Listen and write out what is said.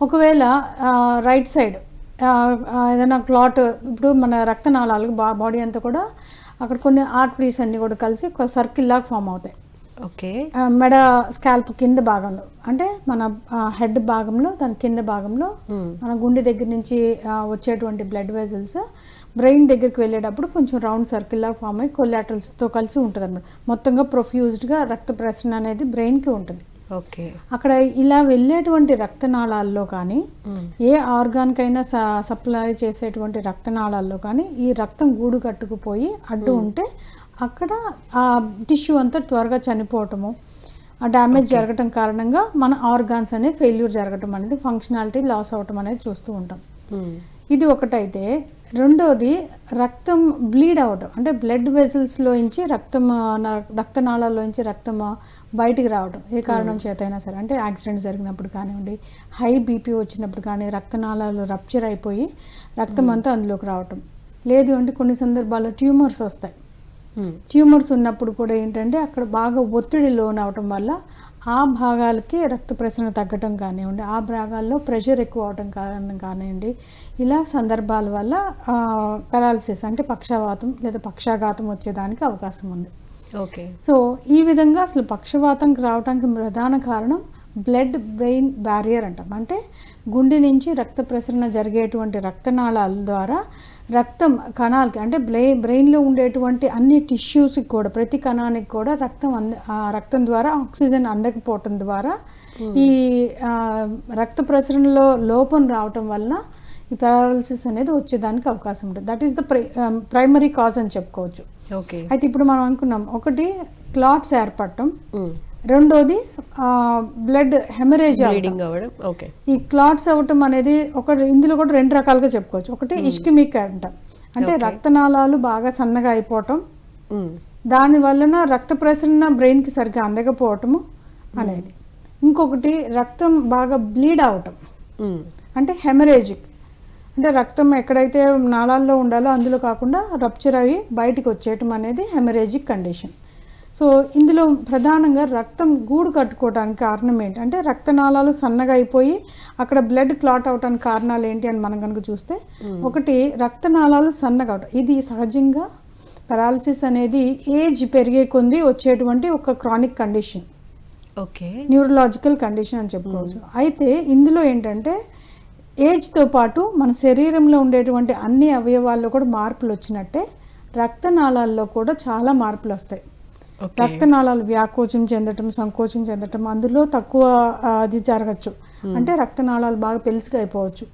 ఒకవేళ right side ఏదైనా clot ఇప్పుడు మన రక్తనాళాలు బా బాడీ అంతా కూడా అక్కడ కొన్ని ఆర్టరీస్ అన్నీ కూడా కలిసి ఒక సర్కిల్ లాగా ఫామ్ అవుతాయి. ఓకే. మెడ స్కాల్ప్ కింద భాగంలో అంటే మన హెడ్ భాగంలో దాని కింద భాగంలో మన గుండె దగ్గర నుంచి వచ్చేటువంటి బ్లడ్ వెజల్స్ బ్రెయిన్ దగ్గరికి వెళ్ళేటప్పుడు కొంచెం రౌండ్ సర్కిల్ లాగా ఫామ్ అయ్యి కొలాటరల్స్తో కలిసి ఉంటుంది అనమాట మొత్తంగా ప్రొఫ్యూజ్డ్గా రక్త ప్రసరణ అనేది బ్రెయిన్కి ఉంటుంది. ఓకే. అక్కడ ఇలా వెళ్ళేటువంటి రక్తనాళాల్లో కానీ ఏ ఆర్గాన్కైనా స సప్లై చేసేటువంటి రక్తనాళాల్లో కానీ ఈ రక్తం గూడు కట్టుకుపోయి అడ్డు ఉంటే అక్కడ ఆ టిష్యూ అంతా త్వరగా చనిపోవటము ఆ డ్యామేజ్ జరగటం కారణంగా మన ఆర్గాన్స్ అనేది ఫెయిల్యూర్ జరగటం అనేది ఫంక్షనాలిటీ లాస్ అవటం అనేది చూస్తూ ఉంటాం. ఇది ఒకటైతే రెండోది రక్తం బ్లీడ్ అవడం. అంటే బ్లడ్ వెజల్స్లోంచి రక్తం రక్తనాళాల్లోంచి రక్తం బయటికి రావడం. ఏ కారణం చేత అయినా సరే. అంటే యాక్సిడెంట్ జరిగినప్పుడు కానివ్వండి హై బీపీ వచ్చినప్పుడు కానీ రక్తనాళాలు రప్చర్ అయిపోయి రక్తం అంతా అందులోకి రావటం. లేదు అంటే కొన్ని సందర్భాల్లో ట్యూమర్స్ వస్తాయి. ట్యూమర్స్ ఉన్నప్పుడు కూడా ఏంటంటే అక్కడ బాగా ఒత్తిడి లోన్ అవటం వల్ల ఆ భాగాలకి రక్త ప్రసరణ తగ్గటం కానివ్వండి ఆ భాగాల్లో ప్రెషర్ ఎక్కువ అవటం కారణం కానివ్వండి ఇలా సందర్భాల వల్ల పెరాలసిస్ అంటే పక్షవాతం లేదా పక్షాఘాతం వచ్చేదానికి అవకాశం ఉంది. ఓకే సో ఈ విధంగా అసలు పక్షవాతం రావడానికి ప్రధాన కారణం బ్లడ్ బ్రెయిన్ బ్యారియర్ అంటాం. అంటే గుండె నుంచి రక్త ప్రసరణ జరిగేటువంటి రక్తనాళాల ద్వారా రక్తం కణాలకి అంటే బ్రెయి బ్రెయిన్లో ఉండేటువంటి అన్ని టిష్యూస్కి కూడా ప్రతి కణానికి కూడా రక్తం అంద రక్తం ద్వారా ఆక్సిజన్ అందకపోవటం ద్వారా ఈ రక్త ప్రసరణలో లోపం రావటం వల్ల ఈ పారాలసిస్ అనేది వచ్చేదానికి అవకాశం ఉంటుంది. That is the primary cause అని చెప్పుకోవచ్చు. ఓకే. అయితే ఇప్పుడు మనం అనుకున్నాం ఒకటి క్లాట్స్ ఏర్పడటం. రెండోది బ్లడ్ హెమరేజ్ అవ్వడం ఓకే ఈ క్లాట్స్ అవ్వటం అనేది ఒక ఇందులో కూడా రెండు రకాలుగా చెప్పుకోవచ్చు. ఒకటి ఇష్కిమిక్ అంటాం. అంటే రక్తనాళాలు బాగా సన్నగా అయిపోవటం. దాని వలన రక్త ప్రసరణ బ్రెయిన్కి సరిగ్గా అందకపోవటము అనేది. ఇంకొకటి రక్తం బాగా బ్లీడ్ అవటం. అంటే హెమరేజిక్ అంటే రక్తం ఎక్కడైతే నాళాల్లో ఉండాలో అందులో కాకుండా రప్చర్ అయ్యి బయటికి వచ్చేయటం అనేది హెమరేజిక్ కండిషన్ సో ఇందులో ప్రధానంగా రక్తం గూడు కట్టుకోవడానికి కారణం ఏంటి? అంటే రక్తనాళాలు సన్నగా అయిపోయి అక్కడ బ్లడ్ క్లాట్ అవడానికి కారణాలు ఏంటి అని మనం కనుక చూస్తే ఒకటి రక్తనాళాలు సన్నగా అవటం ఇది సహజంగా పెరాలసిస్ అనేది ఏజ్ పెరిగే కొంది వచ్చేటువంటి ఒక chronic condition. Okay. Neurological condition అని చెప్పుకోవచ్చు. అయితే ఇందులో ఏంటంటే ఏజ్తో పాటు మన శరీరంలో ఉండేటువంటి అన్ని అవయవాల్లో కూడా మార్పులు వచ్చినట్టే రక్తనాళాల్లో కూడా చాలా మార్పులు వస్తాయి. రక్తనాళాలు వ్యాకోచం చెందటం సంకోచం చెందటం అందులో తక్కువ అది జరగచ్చు. అంటే రక్తనాళాలు బాగా పెలుసుగా అయిపోవచ్చు.